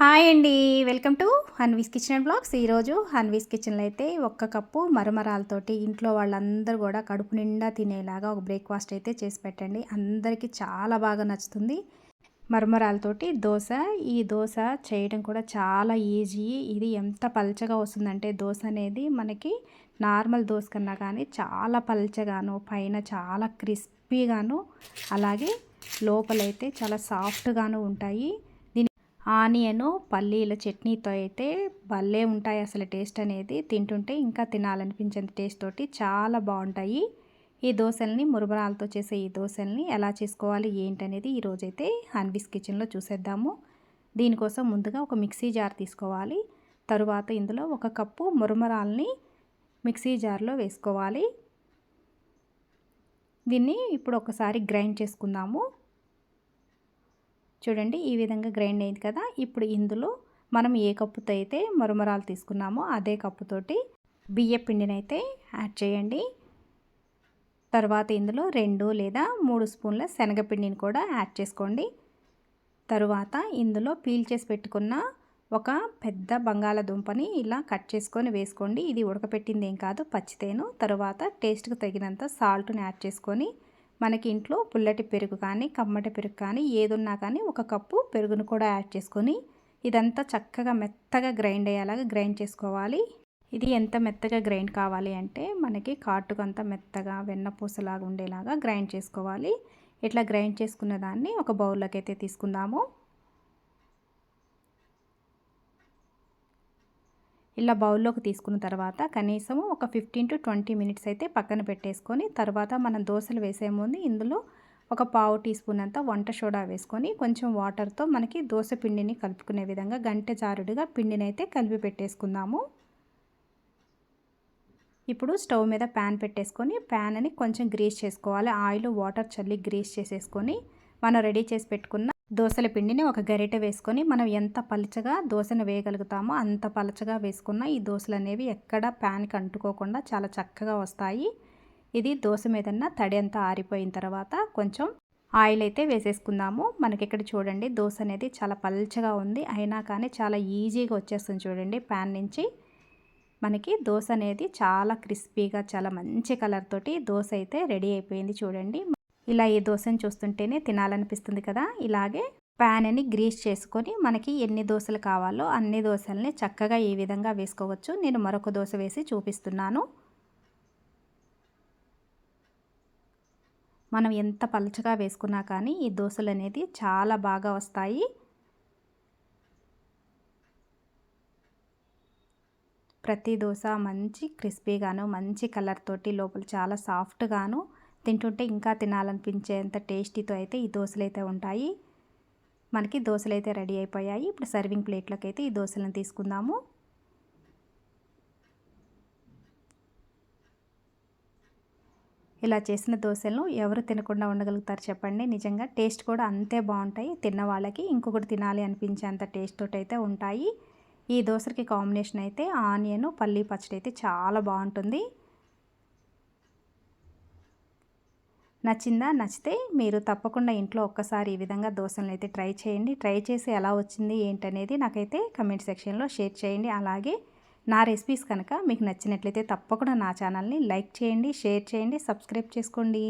Hi అండి welcome to Hanvi's kitchen and blogs. ఈరోజు హన్వీస్ కిచెన్లో అయితే ఒక్క కప్పు మరమరాలతోటి ఇంట్లో వాళ్ళందరూ కూడా కడుపు నిండా తినేలాగా ఒక బ్రేక్ఫాస్ట్ అయితే చేసి పెట్టండి. అందరికీ చాలా బాగా నచ్చుతుంది. మరమరాలతోటి దోశ ఈ దోశ చేయడం కూడా చాలా ఈజీ. ఇది ఎంత పల్చగా వస్తుందంటే దోశ అనేది మనకి నార్మల్ దోశ కన్నా కానీ చాలా పల్చగాను పైన చాలా క్రిస్పీగాను అలాగే లోపలైతే చాలా సాఫ్ట్గాను ఉంటాయి. ఆనియను పల్లీల చట్నీతో అయితే భలే ఉంటాయి అసలు టేస్ట్ అనేది. తింటుంటే ఇంకా తినాలనిపించేంత టేస్ట్ తోటి చాలా బాగుంటాయి. ఈ దోశల్ని మురుమరాలతో చేసే ఈ దోశల్ని ఎలా చేసుకోవాలి ఏంటనేది ఈరోజైతే హన్బీస్ కిచెన్లో చూసేద్దాము. దీనికోసం ముందుగా ఒక మిక్సీ జార్ తీసుకోవాలి. తరువాత ఇందులో ఒక కప్పు మురమరాల్ని మిక్సీ జార్లో వేసుకోవాలి. దీన్ని ఇప్పుడు ఒకసారి గ్రైండ్ చేసుకుందాము. చూడండి ఈ విధంగా గ్రైండ్ అయింది కదా. ఇప్పుడు ఇందులో మనం ఏ కప్పుతో అయితే మరుమరాలు తీసుకున్నామో అదే కప్పుతోటి బియ్య పిండినైతే యాడ్ చేయండి. తర్వాత ఇందులో రెండు లేదా మూడు స్పూన్ల శనగపిండిని కూడా యాడ్ చేసుకోండి. తరువాత ఇందులో పీల్ చేసి పెట్టుకున్న ఒక పెద్ద బంగాళదుంపని ఇలా కట్ చేసుకొని వేసుకోండి. ఇది ఉడకపెట్టింది ఏం కాదు పచ్చితేను. తరువాత టేస్ట్కి తగినంత సాల్ట్ని యాడ్ చేసుకొని మనకి ఇంట్లో పుల్లటి పెరుగు కానీ కమ్మటి పెరుగు కానీ ఏదున్నా కానీ ఒక కప్పు పెరుగును కూడా యాడ్ చేసుకొని ఇదంతా చక్కగా మెత్తగా గ్రైండ్ అయ్యేలాగా గ్రైండ్ చేసుకోవాలి. ఇది ఎంత మెత్తగా గ్రైండ్ కావాలి అంటే మనకి కాటుకు అంత మెత్తగా వెన్నపూసలాగా ఉండేలాగా గ్రైండ్ చేసుకోవాలి. ఇట్లా గ్రైండ్ చేసుకున్న దాన్ని ఒక బౌల్లోకి అయితే తీసుకుందాము. ఇలా బౌల్లోకి తీసుకున్న తర్వాత కనీసం ఒక ఫిఫ్టీన్ టు ట్వంటీ మినిట్స్ అయితే పక్కన పెట్టేసుకొని తర్వాత మనం దోశలు వేసే ముందు ఇందులో ఒక పావు టీ స్పూన్ అంతా వంట సోడా వేసుకొని కొంచెం వాటర్తో మనకి దోశ పిండిని కలుపుకునే విధంగా గంటె జారుడుగా పిండిని అయితే కలిపి పెట్టేసుకుందాము. ఇప్పుడు స్టవ్ మీద ప్యాన్ పెట్టేసుకొని ప్యాన్ని కొంచెం గ్రీస్ చేసుకోవాలి. ఆయిల్ వాటర్ చల్లి గ్రీస్ చేసేసుకొని మనం రెడీ చేసి పెట్టుకున్న దోశల పిండిని ఒక గరిటె వేసుకొని మనం ఎంత పలచగా దోశను వేయగలుగుతామో అంత పలచగా వేసుకున్న ఈ దోశలు అనేవి ఎక్కడ ప్యాన్కి అంటుకోకుండా చాలా చక్కగా వస్తాయి. ఇది దోశ మీదన్న తడి అంతా ఆరిపోయిన తర్వాత కొంచెం ఆయిల్ అయితే వేసేసుకుందాము. మనకి ఇక్కడ చూడండి దోశ అనేది చాలా పలచగా ఉంది. అయినా కానీ చాలా ఈజీగా వచ్చేస్తుంది చూడండి ప్యాన్ నుంచి. మనకి దోశ అనేది చాలా క్రిస్పీగా చాలా మంచి కలర్ తోటి దోశ అయితే రెడీ అయిపోయింది చూడండి. ఇలా ఈ దోశను చూస్తుంటేనే తినాలనిపిస్తుంది కదా. ఇలాగే ప్యాన్ని గ్రీస్ చేసుకొని మనకి ఎన్ని దోశలు కావాలో అన్ని దోశల్ని చక్కగా ఈ విధంగా వేసుకోవచ్చు. నేను మరొక దోశ వేసి చూపిస్తున్నాను. మనం ఎంత పలుచగా వేసుకున్నా కానీ ఈ దోశలు అనేది చాలా బాగా వస్తాయి. ప్రతి దోశ మంచి క్రిస్పీగాను మంచి కలర్ తోటి లోపల చాలా సాఫ్ట్గాను తింటుంటే ఇంకా తినాలనిపించేంత టేస్టీతో అయితే ఈ దోశలు అయితే ఉంటాయి. మనకి దోశలు అయితే రెడీ అయిపోయాయి. ఇప్పుడు సర్వింగ్ ప్లేట్లోకి అయితే ఈ దోశలను తీసుకుందాము. ఇలా చేసిన దోశలను ఎవరు తినకుండా ఉండగలుగుతారు చెప్పండి. నిజంగా టేస్ట్ కూడా అంతే బాగుంటాయి. తిన్న వాళ్ళకి ఇంకొకటి తినాలి అనిపించేంత టేస్ట్ తోటి అయితే ఉంటాయి. ఈ దోశలకి కాంబినేషన్ అయితే ఆనియన్ పల్లీ పచ్చడి అయితే చాలా బాగుంటుంది. నచ్చిందా? నచ్చితే మీరు తప్పకుండా ఇంట్లో ఒక్కసారి ఈ విధంగా దోశలను అయితే ట్రై చేయండి. ట్రై చేసి ఎలా వచ్చింది ఏంటనేది నాకైతే కమెంట్ సెక్షన్లో షేర్ చేయండి. అలాగే నా రెసిపీస్ కనుక మీకు నచ్చినట్లయితే తప్పకుండా నా ఛానల్ని లైక్ చేయండి షేర్ చేయండి సబ్స్క్రైబ్ చేసుకోండి.